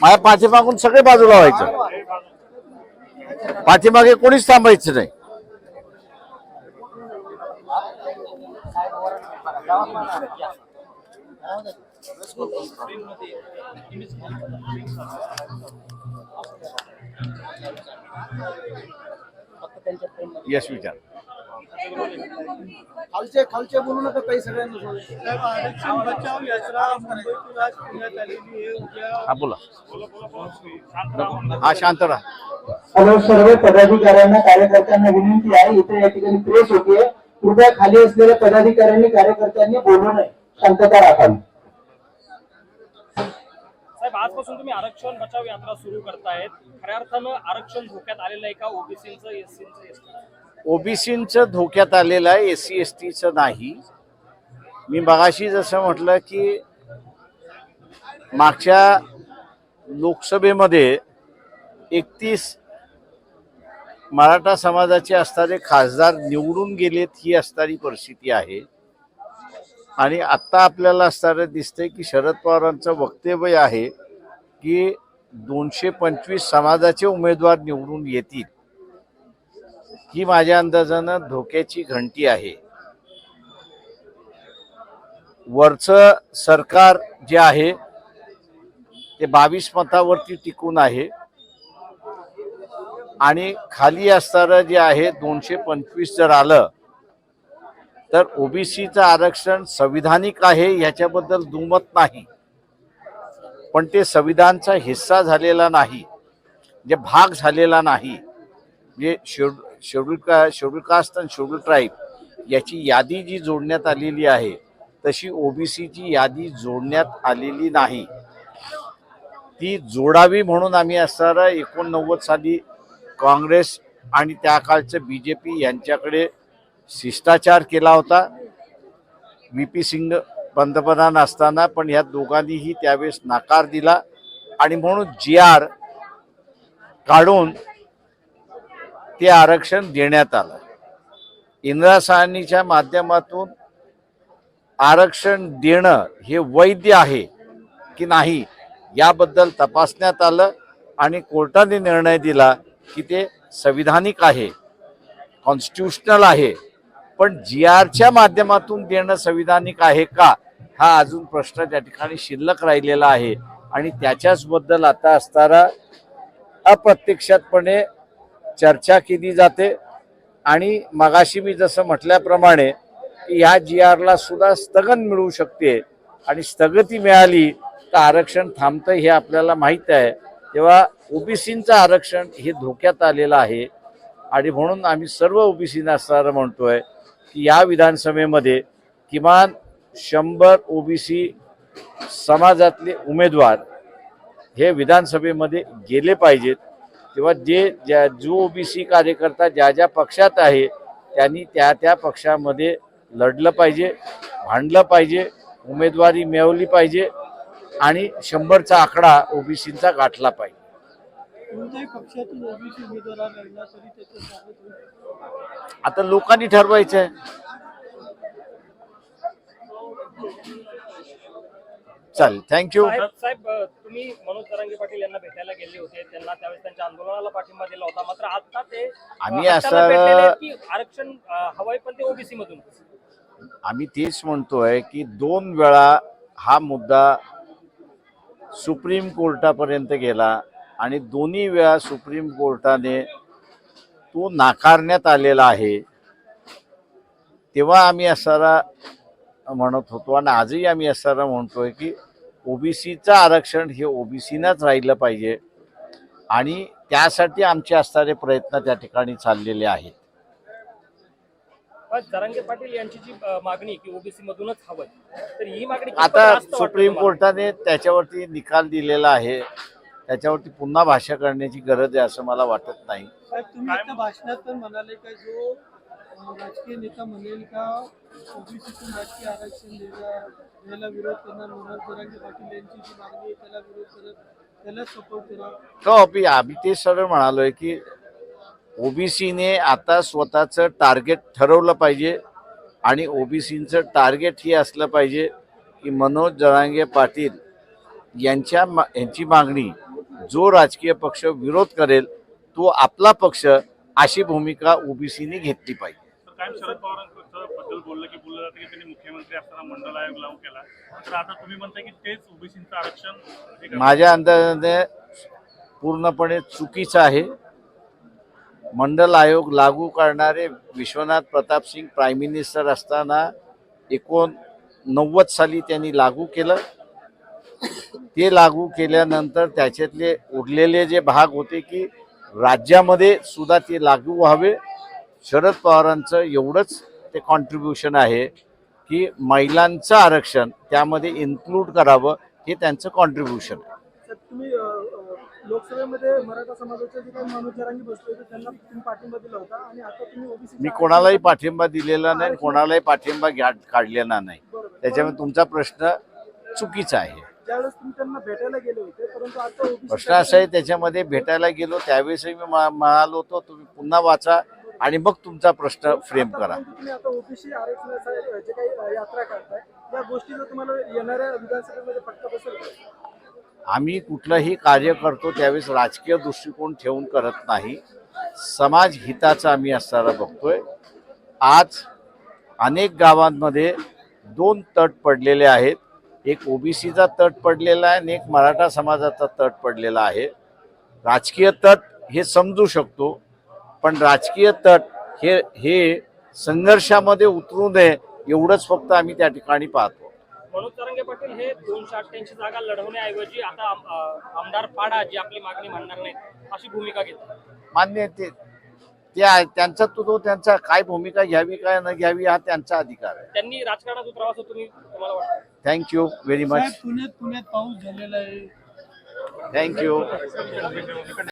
माझ्या पाठीमागून सगळे बाजूला व्हायचं पाठीमागे कोणीच थांबायचं नाही यश विचार खालचे खालचे बोलू नका काही सगळ्यांना सोडून. साहेब आरक्षण बचाव यात्रा मुंबईतून आज पुण्यात आलेली आहे. उद्या हा बोला. हा शांत राहा हॅलो सर्व पदाधिकाऱ्यांना कार्यकर्त्यांना विनंती आहे इथे या ठिकाणी प्रेस होतीये कृपया खाली असलेल्या पदाधिकाऱ्यांनी कार्यकर्त्यांनी बोलू नये. शांतता राखावी साहेब आजपासून तुम्ही आरक्षण बचाव यात्रा सुरू करतायत. खऱ्या अर्थानं आरक्षण धोक्यात आलेलं आहे का? ओबीसीचं एससीचं एसटी ओबीसींचं धोक्यात आलेलं आहे एस सी एस टीचं नाही. मी मगाशी जसं म्हटलं की मागच्या लोकसभेमध्ये एकतीस मराठा समाजाचे असणारे खासदार निवडून गेलेत ही असणारी परिस्थिती आहे. आणि आत्ता आपल्याला असणारं दिसतंय की शरद पवारांचं वक्तव्य आहे की दोनशे पंचवीस समाजाचे उमेदवार निवडून येतील. ही माझ्या अंदाजानं धोक्याची घंटी आहे. वरचं सरकार जे आहे ते बावीस मतावरती टिकून आहे. आणि खाली असणारं जे आहे दोनशे पंचवीस जर आलं तर ओबीसीचं आरक्षण संविधानिक आहे याच्याबद्दल दुमत नाही. पण ते संविधानचा हिस्सा झालेला नाही जे भाग झालेला नाही. म्हणजे शेड शेड्यूल का शेड्यूल कास्ट आणि शेड्यूल ट्राईब याची यादी जी जोडण्यात आलेली आहे तशी ओबीसीची यादी जोडण्यात आलेली नाही. ती जोडावी म्हणून आम्ही असणारा एकोणनव्वद साली काँग्रेस आणि त्या काळचं बी जे पी यांच्याकडे शिष्टाचार केला होता. व्ही पी सिंग पंतप्रधान असताना पण ह्या दोघांनीही त्यावेळेस नाकार दिला आणि म्हणून जी आर काढून ते आरक्षण देण्यात आलं. इंदिरा साहनीच्या माध्यमातून आरक्षण देणं हे वैध आहे की नाही याबद्दल तपासण्यात आलं आणि कोर्टाने निर्णय दिला की ते संविधानिक आहे कॉन्स्टिट्युशनल आहे. पण जी आरच्या माध्यमातून देणं संविधानिक आहे का हा अजून प्रश्न त्या ठिकाणी शिल्लक राहिलेला आहे. आणि त्याच्याचबद्दल आता असताना अप्रत्यक्षातपणे चर्चा केली जाते. आणि मगाशी मी जसं म्हटल्याप्रमाणे की ह्या जी आरला सुद्धा स्थगन मिळू शकते. आणि स्थगती मिळाली तर आरक्षण थांबतं हे आपल्याला माहीत आहे. तेव्हा ओबीसीचं आरक्षण हे धोक्यात आलेलं आहे. आणि म्हणून आम्ही सर्व ओबीसीना असणारं म्हणतोय की या विधानसभेमध्ये किमान शंभर ओबीसी समाजातले उमेदवार हे विधानसभेमध्ये गेले पाहिजेत. तेव्हा जे ज्या जो ओबीसी कार्यकर्ता ज्या ज्या पक्षात आहे त्यांनी त्या त्या पक्षामध्ये लढलं पाहिजे भांडलं पाहिजे उमेदवारी मिळवली पाहिजे आणि शंभरचा आकडा ओबीसीचा गाठला पाहिजे. आता लोकांनी ठरवायचं आहे चालेल. थँक्यू साहेब तुम्ही मनोज जरांगे पाटील यांना भेटायला गेले होते. त्यांना त्यावेळेस त्यांच्या आंदोलनाला पाठिंबा दिला होता. मात्र आता ते आम्ही असं- आरक्षण हवंय पण ते ओबीसी मधून. आम्ही तेच म्हणतोय की दोन वेळा हा मुद्दा सुप्रीम कोर्टापर्यंत गेला आणि दोन्ही वेळा सुप्रीम कोर्टाने तो नाकारण्यात आलेला आहे. तेव्हा आम्ही असारा म्हणत होतो आणि आजही आम्ही असारा म्हणतोय की ओबीसीचं आरक्षण हे ओबीसीनाच राहिलं पाहिजे. आणि त्यासाठी आमचे असणारे प्रयत्न त्या ठिकाणी चाललेले आहेत. पण जरांगे पाटील यांची जी अ, मागणी की ओबीसी मधूनच हवंय तर ही मागणी कितपत आता सुप्रीम? कोर्टाने त्याच्यावरती निकाल दिलेला आहे. त्याच्यावरती पुन्हा भाष्य करण्याची गरज आहे असं मला वाटत नाही. तुम्ही भाषणात पण म्हणाले का जो राजकीय नेता म्हणेल का? ओबीसीतून राजकीय आरक्षण द्यायला द्यायला विरोध करणार मनोहर जरांगे पाटील यांची जी मागणी आहे त्याला विरोध करत त्याला सपोर्ट करा तो आम्ही आम्ही ते सगळं म्हणालोय की ओबीसीने आता स्वतःचं टार्गेट ठरवलं पाहिजे आणि ओबीसीचं टार्गेट हे असलं पाहिजे की मनोज जरांगे पाटील यांच्या मा- यांची मागणी जो राजकीय पक्ष विरोध करेल तो आपला पक्ष अशी भूमिका ओबीसीने घेतली पाहिजे. कायम शरद पवारांचं बद्दल बोललं की बोललं जातं की त्यांनी मुख्यमंत्री असताना मंडल आयोग लागू केला. तर आता तुम्ही म्हणताय की तेच ओबीसीचं आरक्षण माझ्या अंदाजाने पूर्णपणे चुकीचं आहे. मंडल आयोग लागू करणारे विश्वनाथ प्रताप सिंग प्राईम मिनिस्टर असताना एकोण नव्वद साली त्यांनी लागू केलं. ते लागू केल्यानंतर त्याच्यातले उरलेले जे भाग होते की राज्यामध्ये सुद्धा ते लागू व्हावे. शरद पवारांचं एवढंच ते कॉन्ट्रीब्युशन आहे की महिलांचं आरक्षण त्यामध्ये इन्क्लूड करावं हे त्यांचं कॉन्ट्रीब्युशन आहे. तर तुम्ही अ, अ, लोकसभेमध्ये मराठा समाजाचे जे काही मनोज जरांगी बसले होते त्यांना तुम्ही पाठिंबा दिला होता आणि आता तुम्ही ओबीसी मी कोणालाही पाठिंबा दिलेला नाही कोणालाही पाठिंबा घ्या काढलेला नाही. त्याच्यामुळे तुमचा प्रश्न चुकीचा आहे. ज्यावेळेस तुम्ही त्यांना भेटायला गेले होते परंतु आता ओबीसी प्रश्न असा आहे त्याच्यामध्ये भेटायला गेलो त्यावेळेसही मी म्हा- म्हणालो होतो तुम्ही पुन्हा वाचा. आणि मग तुमचा प्रश्न फ्रेम करा? आम्ही कुठलंही कार्य करतो त्यावेळेस राजकीय दृष्टिकोन ठेवून करत नाही. समाज हिताचा आम्ही असताना बघतोय. आज अनेक गावांमध्ये दोन तट पडलेले आहेत. एक ओबीसीचा तट पडलेला आहे आणि एक मराठा समाजाचा तट पडलेला आहे. राजकीय तट हे समजू शकतो. पण राजकीय तट हे हे संघर्षामध्ये उतरू नये एवढंच फक्त आम्ही त्या ठिकाणी पाहतो. मनोज तरंगे पाटील हे दोनशे अठ्ठ्याऐंशी जागा लढवण्याऐवजी आता आमदार पाडा जी आपली मागणी नाही अशी भूमिका घेतात. मान्य ते. त्यांचा तो तो त्यांचा काय भूमिका घ्यावी काय न घ्यावी हा त्यांचा अधिकार आहे. त्यांनी राजकारणात उतरावं असं तुम्ही तुम्हाला वाटतं? थँक्यू व्हेरी मच पुण्यात पुण्यात पाऊस झालेला आहे. थँक्यू